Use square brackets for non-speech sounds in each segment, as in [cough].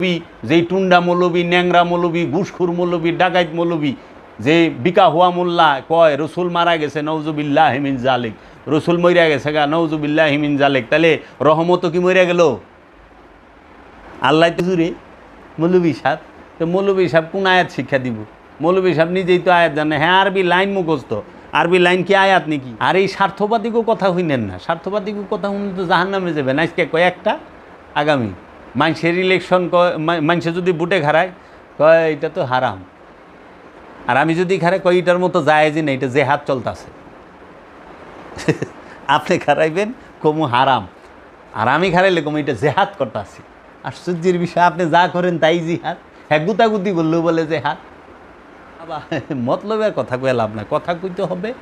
মৌলবী, যেই টুন্ডা মৌলবী ন্যাংরা মৌলবী ঘুষখুর মৌলবী ডাকাইত মৌলবী যে বিকা হুয়া মোল্লা কয় রসুল মারা গেছে নওজুবিল্লাহ হিমিন জালেক। রসুল মরিয়া গেছে গা নওজুবিল্লাহ হিমিন জালেক। তাহলে রহমত কি মরিয়া গেল? আল্লাহ তো মৌলবী সাহেব। তো মৌলবী সাহেব কোন আয়াত শিক্ষা দিব? মৌলবী সাহেব নিজেই তো আয়াত জানে। হ্যাঁ আরবি লাইন মুখস্থ। আরবি লাইন কি আয়াত নাকি? আর এই স্বার্থবাদীকেও কথা হইনেন না। স্বার্থবাদীকেও কথা শুনলে তো জাহান নামে যাবেন। আজকে কয়েকটা আগামী। মানুষের ইলেকশন মানুষে যদি বুটে খারায় কয়, এটা তো হারাম। আর আমি যদি খারে কয়, এটার মতো যে না এটা যে হাত চলতেছে। [laughs] আপনি খারাইবেন কমু হারাম। আর আমি খারাইলে কমু এটা জেহাদ করতেছি। আশ্চর্যের বিষয়, আপনি যা করেন তাই জিহাদ হ্যাঁ গুতাগুতি করলেও বলে যে হাত। আবার [laughs] মতলবের কথা কয়ে লাভ না কথা কইতে হবে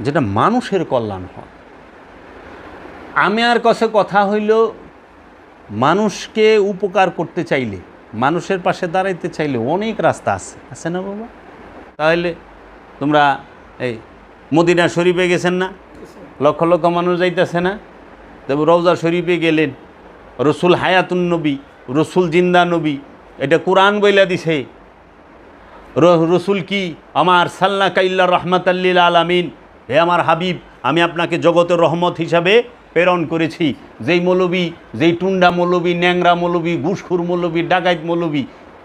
যেটা মানুষের কল্যাণ হয়। আমি আর কাছে কথা হইল মানুষকে উপকার করতে চাইলে, মানুষের পাশে দাঁড়াইতে চাইলে অনেক রাস্তা আছে। আছে না বাবা? তাহলে তোমরা এই মদিনা শরীফে গেছেন না? লক্ষ লক্ষ মানুষ যাইতেছে না? তবে রওজা শরীফে গেলেন, রসুল হায়াতুন নবী, রসুল জিন্দা নবী, এটা কোরআন বইলা দিছে। রসুল কি? আমার সাল্লা কাইল্লা রহমাতাল্লিল আলামিন। হে আমার হাবিব, আমি আপনাকে জগতের রহমত হিসাবে প্রেরণ করেছি। যেই মৌলবী, যেই টুন্ডা মৌলবী, ন্যাংরা মৌলবী ঘুষখুর মৌলবী, ডাকাইত মৌলবী,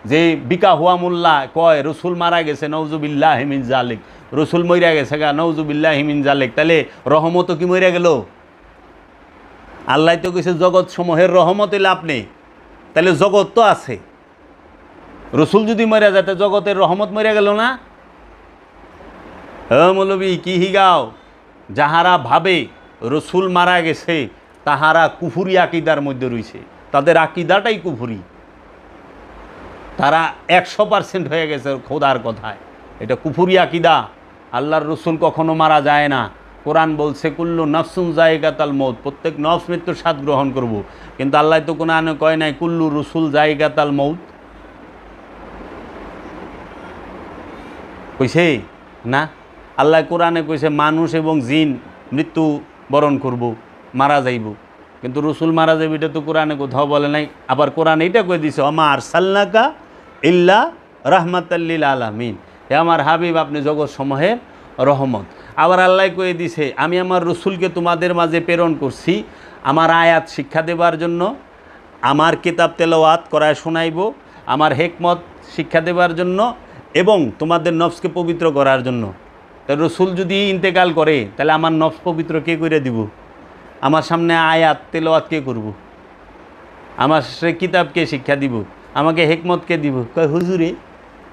যে বিকা হুয়া মোল্লা কয়, রসুল মারা গেছে, নওজুবিল্লাহ হিমিন জালেক। রসুল মরিয়া গেছে গা, নওজুবিল্লাহ হিমিন জালেক। তাহলে রহমতও কি মরিয়া গেল? আল্লাহ তো কইছে জগৎ সমূহের রহমত এলে আপনি তাহলে জগৎ তো আছে। রসুল যদি মরিয়া যায় জগতের রহমত মরিয়া গেল না? হে মৌলবী, কি হিগাও? যাহারা ভাবে রসুল মারা গেছে, তাহারা কুফুরি আকিদার মধ্যে রয়েছে। তাদের আকিদাটাই কুফুরি। তারা একশো পার্সেন্ট হয়ে গেছে খোদার কথায়। এটা কুফুরি আকিদা। আল্লাহর রসুল কখনো মারা যায় না। কোরআন বলছে, কুল্লু নফসুন জায়গাতাল মৌত প্রত্যেক নফস মৃত্যুর স্বাদ গ্রহণ করব। কিন্তু আল্লাহ তো কোনো আনে কয় নাই, কুল্লু রসুল জায়গাতাল মৌত কইছে? না। আল্লাহ কোরআনে কইছে, মানুষ এবং জিন মৃত্যু বরণ করব, মারা যাইব। কিন্তু রসুল মারা যাইব, এটা তো কোরআনে কোথাও বলে নাই। আবার কোরআন এইটা কয়ে দিছে আমার সাল্লাকা ইল্লা রহমাতাল্লিল আলামিন। হে আমার হাবিব, আপনি জগৎ সমূহের রহমত। আবার আল্লাহ কয়ে দিছে, আমি আমার রসুলকে তোমাদের মাঝে প্রেরণ করছি। আমার আয়াত শিক্ষা দেবার জন্য, আমার কিতাব তেলাওয়াত করায় শোনাইব, আমার হেকমত শিক্ষা দেবার জন্য এবং তোমাদের নফসকে পবিত্র করার জন্য। তা রসুল যদি ইন্তেকাল করে, তাহলে আমার নফস পবিত্র কে করে দিব? আমার সামনে আয়াত, তেলাওয়াত কে করব? আমার সে কিতাবকে শিক্ষা দিব? আমাকে হেকমতকে দিব? কয়, হুজুরে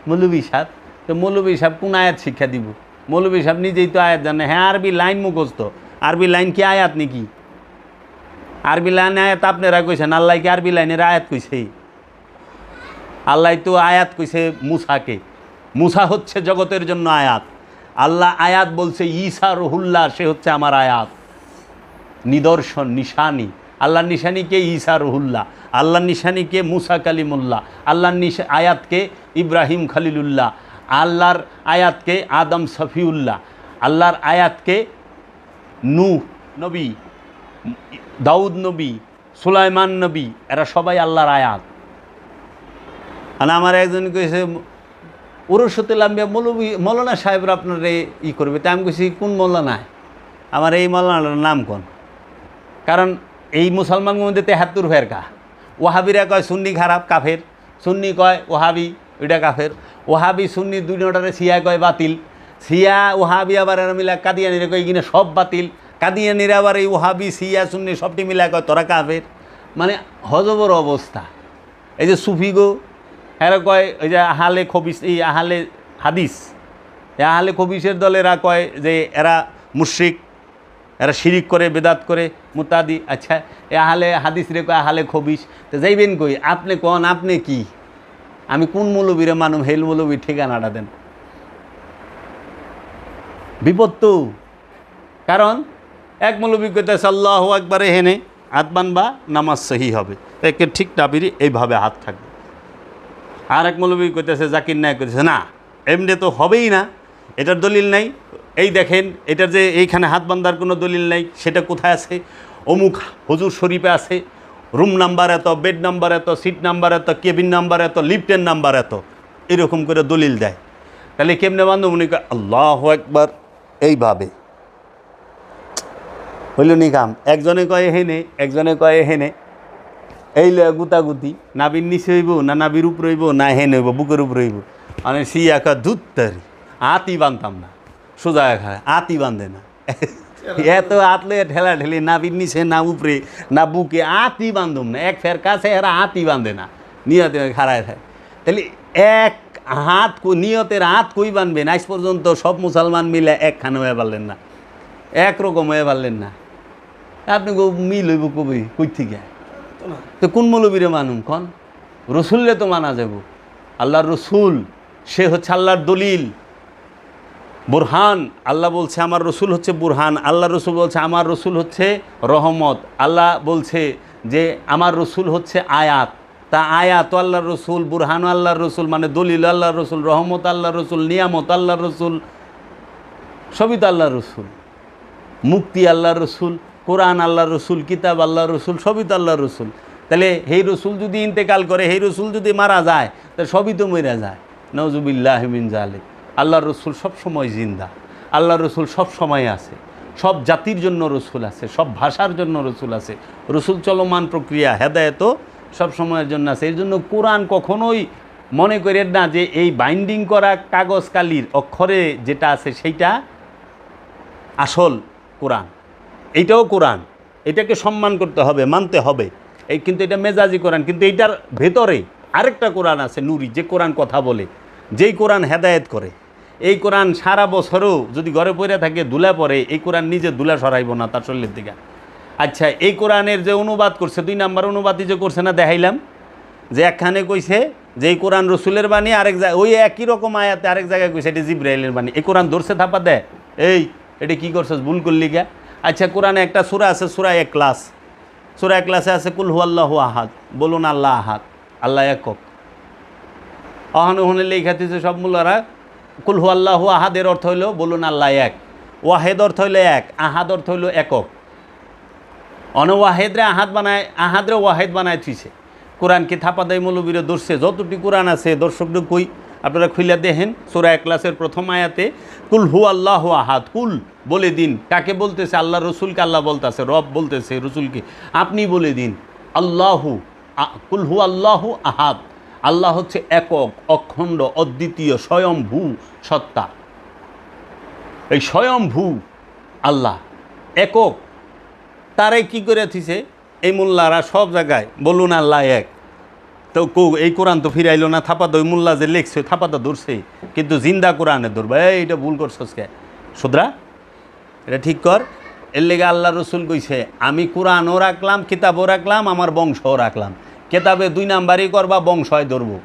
মৌলবী সাহেব, তো মৌলবী সাহেব কোন আয়াত শিক্ষা দিব? মৌলবী সাহেব নিজেই তো আয়াত জানে। হ্যাঁ আরবি লাইন মুখস্থ। আরবি লাইন কি আয়াত নাকি? আরবি লাইন আয়াত আপনারা কইছেন, আল্লাহ কি আরবি লাইনের আয়াত কইছে? আল্লাহ তো আয়াত কইছে মুসাকে। মুসা হচ্ছে জগতের জন্য আয়াত। আল্লাহ আয়াত বলছে, ঈসা রহুল্লাহ, সে হচ্ছে আমার আয়াত। নিদর্শন, নিশানি। আল্লাহর নিশানি কে? ঈসা রহুল্লাহ। আল্লাহর নিশানি কে? মুসা কালিমুল্লাহ। আল্লাহর নিশা আয়াতকে ইব্রাহিম খালিলুল্লাহ। আল্লাহর আয়াতকে আদম সফিউল্লাহ। আল্লাহর আয়াতকে নূহ নবী, দাউদ নবী, সুলাইমান নবী। এরা সবাই আল্লাহর আয়াত। আর আমার একজন কইছে উরসতে লাম্বিয়া মৌলবী মৌলানা সাহেবরা আপনার ই করবে। তাই আমি কইছি, কোন মৌলানায় আমার এই মৌলানার নাম কোন? কারণ এই মুসলমান মধ্যে তেহাত্তর ফের কা। ওহাবিরা কয়, সুন্নি খারাপ, কাফের। সুন্নি কয় ওহাবি ওইটা কাফের। ওহাবি সুন্নি দুইটারে সিয়া কয়, বাতিল। সিয়া ওহাবি আবার মিলা কাদিয়ানিরা কয় কিনা সব বাতিল। কাদিয়ানিরা আবার এই ওহাবি সিয়া সুন্নি সবটি মিলা কয়, তোরা কাফের? মানে হজবর অবস্থা। এই যে সুফি গো এরা কয়, ওই যে আহালে খবিস, এই আহালে হাদিস আহালে খবিসের দলেরা কয় যে এরা মুশ্রিক, এরা শিরিক করে, বেদাত করে, মুতাদি আচ্ছা এ আহালে হাদিস রে কয় আহালে খবিস। তো যাইবেন কই, আপনি কন, আপনি কি? আমি কোন মৌলবীরে মানুম হেল মৌলবীর ঠিকানাটা দেন। বিপদ তো, কারণ এক মৌলবী কইতেছে, আল্লাহ একবারে হেনে হাত বানবা, নামাজ সহি হবে। একে ঠিক ডাবিরি এইভাবে হাত থাকবে। আর এক মৌলবী কইতেছে, জাকির নায়ক কইতেছে, না এমনি তো হবেই না, এটার দলিল নাই। এই দেখেন, এটার যে এইখানে হাত বান্ধার কোনো দলিল নাই, সেটা কোথায় আছে? অমুক হুজুর শরীফে আছে, রুম নাম্বার এত, বেড নাম্বার এত, সিট নাম্বার এত, কেবিন নাম্বার এত, লিফটের নাম্বার এত, এরকম করে দলিল দেয়। তাহলে কেমনে বান্ধব উনি আল্লাহ একবার এইভাবে। হইল নি কাম? একজনে কয় হেনে একজনে কয় হেনে এই লয় গুতাগুতি। নাবির নিচে হইব, না নাবির উপর হইব, না হেন হইব, বুকের উপর হইব। মানে সি একা দুত্তারি আতি বানতাম না, সোজা খায় আতি বান্ধে না। এত আতলে ঠেলা ঠেলি নাবির নিচে, না উপরে, না বুকে, আতি বান্ধুম না। এক ফের কাছে এরা আতি বান্ধে না, নিয়তে খাড়ায় থাকে তাহলে এক হাত নিয়তের হাত কই বানবেন? আজ পর্যন্ত সব মুসলমান মিলে একখানে হয়ে পারলেন না একরকম হয়ে পারলেন না। আপনি মিল হইব কবি, কই থেকে? তো কোন মৌলবীরে মানুম? কন? রসুললে তো মানা যাব আল্লাহর রসুল, সে হচ্ছে আল্লাহর দলিল। বুরহান, আল্লাহ বলছে আমার রসুল হচ্ছে বুরহান। আল্লাহ রসুল বলছে আমার রসুল হচ্ছে রহমত। আল্লাহ বলছে যে আমার রসুল হচ্ছে আয়াত। তা আয়াত আল্লাহর রসুল, বুরহান আল্লাহর রসুল মানে দলিল আল্লাহর রসুল, রহমত আল্লাহর রসুল, নিয়ামত আল্লাহর রসুল, সবই তো আল্লাহর রসুল। মুক্তি আল্লাহর রসুল কোরআন আল্লাহ রসুল, কিতাব, আল্লাহর রসুল, সবই তো আল্লাহর রসুল। তাহলে সেই রসুল যদি ইন্তেকাল করে সেই রসুল যদি মারা যায়, তাহলে সবই তো মরে যায়। নজুবিল্লাহ মিন জালে আল্লাহর রসুল সব সময় জিন্দা। আল্লাহর রসুল সব সময় আছে। সব জাতির জন্য রসুল আছে, সব ভাষার জন্য রসুল আছে। রসুল চলমান প্রক্রিয়া, হেদায়ত সব সময়ের জন্য আছে। এই জন্য কোরআন কখনোই মনে করেন না যে এই বাইন্ডিং করা কাগজ কালির অক্ষরে যেটা আছে সেইটা আসল কোরআন। এইটাও কোরআন। এটাকে সম্মান করতে হবে, মানতে হবে। এই কিন্তু এটা মেজাজি কোরআন, কিন্তু এইটার ভেতরে আরেকটা কোরআন আছে নুরি, যে কোরআন কথা বলে। যেই কোরআন হেদায়েত করে। এই কোরআন সারা বছরও যদি ঘরে পড়ে থাকে দুলা পরে এই কোরআন নিজে দুলা সরাইব না তার শরীরের দিকে। আচ্ছা এই কোরআনের যে অনুবাদ করছে, দুই নাম্বার অনুবাদই যে করছে না, দেখাইলাম। যে একখানে কইছে যে এই কোরআন রসুলের বাণী, আরেক জায়গায়, ওই একই রকম আয়াতে আরেক জায়গায় কইছে, এটি জিব্রাইলের বাণী। এই কোরআন ধরছে, থাপা দেয়। এই, এটা কি করছস, ভুল করলি গা আচ্ছা কোরআনে একটা সুরা আছে, সুরা এক ক্লাস। সুরা এক ক্লাসে আছে, কুল হু আল্লাহ আহাদ বলুন আল্লাহ আহাদ আল্লাহ একক অহন ওহনে লেখাতেছে সব মূলারা কুল হু আল্লাহ আহাদের অর্থ হইল, বলুন আল্লাহ এক ওয়াহেদ অর্থ হইল এক, আহাদ অর্থ হইল একক। অন ওয়াহেদরে আহাদ বানায়, আহাদরে ওয়াহেদ বানায় থুইছে। কোরআনকে থাপা দেয় মৌলবীরে ধরছে? যতটি কোরআন আছে, দর্শকদের কই? আপনারা খুইলা দেখেন, সোরা ক্লাসের প্রথম আয়াতে, কুল হু আল্লাহ আহাদ কুল বলে দিন। কাকে বলতেছে? আল্লাহ রসুলকে আল্লাহ বলতেছে, রব বলতেছে রসুলকে। আপনি বলে দিন, আল্লাহু কুল হু আল্লাহু আহাদ আল্লাহ হচ্ছে একক, অখণ্ড, অদ্বিতীয় স্বয়ংভূ সত্তা। এই স্বয়ংভূ আল্লাহ, একক। তারাই কি করে থিছে এই মোল্লারা সব জায়গায় বলুন আল্লাহ এক। তো কৌ, এই কোরআন তো ফিরাইলো না থাপা দই মোল্লা যে লেখছে থাপাটা ধরছে, কিন্তু জিন্দা কোরআনে ধরবে। এই এটা ভুল করছস কে? সুদ্রা, এটা ঠিক কর। এর লেগে আল্লাহ রসুল কইছে, আমি কোরআনও রাখলাম, কিতাবও রাখলাম, আমার বংশও রাখলাম। কেতাবে দুই নাম্বারই করবা বংশয় ধরবো।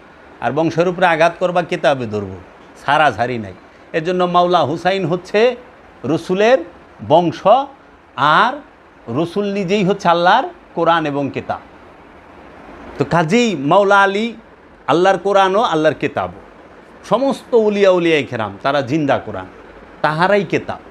আর বংশের উপরে আঘাত করবা, কেতাবে ধরবো। সারা সারি নাই। এর জন্য মাওলা হুসাইন হচ্ছে রসুলের বংশ, আর রসুল নিজেই হচ্ছে আল্লাহর কোরআন এবং কেতাব। তো কাজেই মাওলা আলী আল্লাহর কোরআনও আল্লাহর কেতাব সমস্ত উলিয়া উলিয়াই খেরাম তারা জিন্দা কোরআন, তাহারাই কেতাব।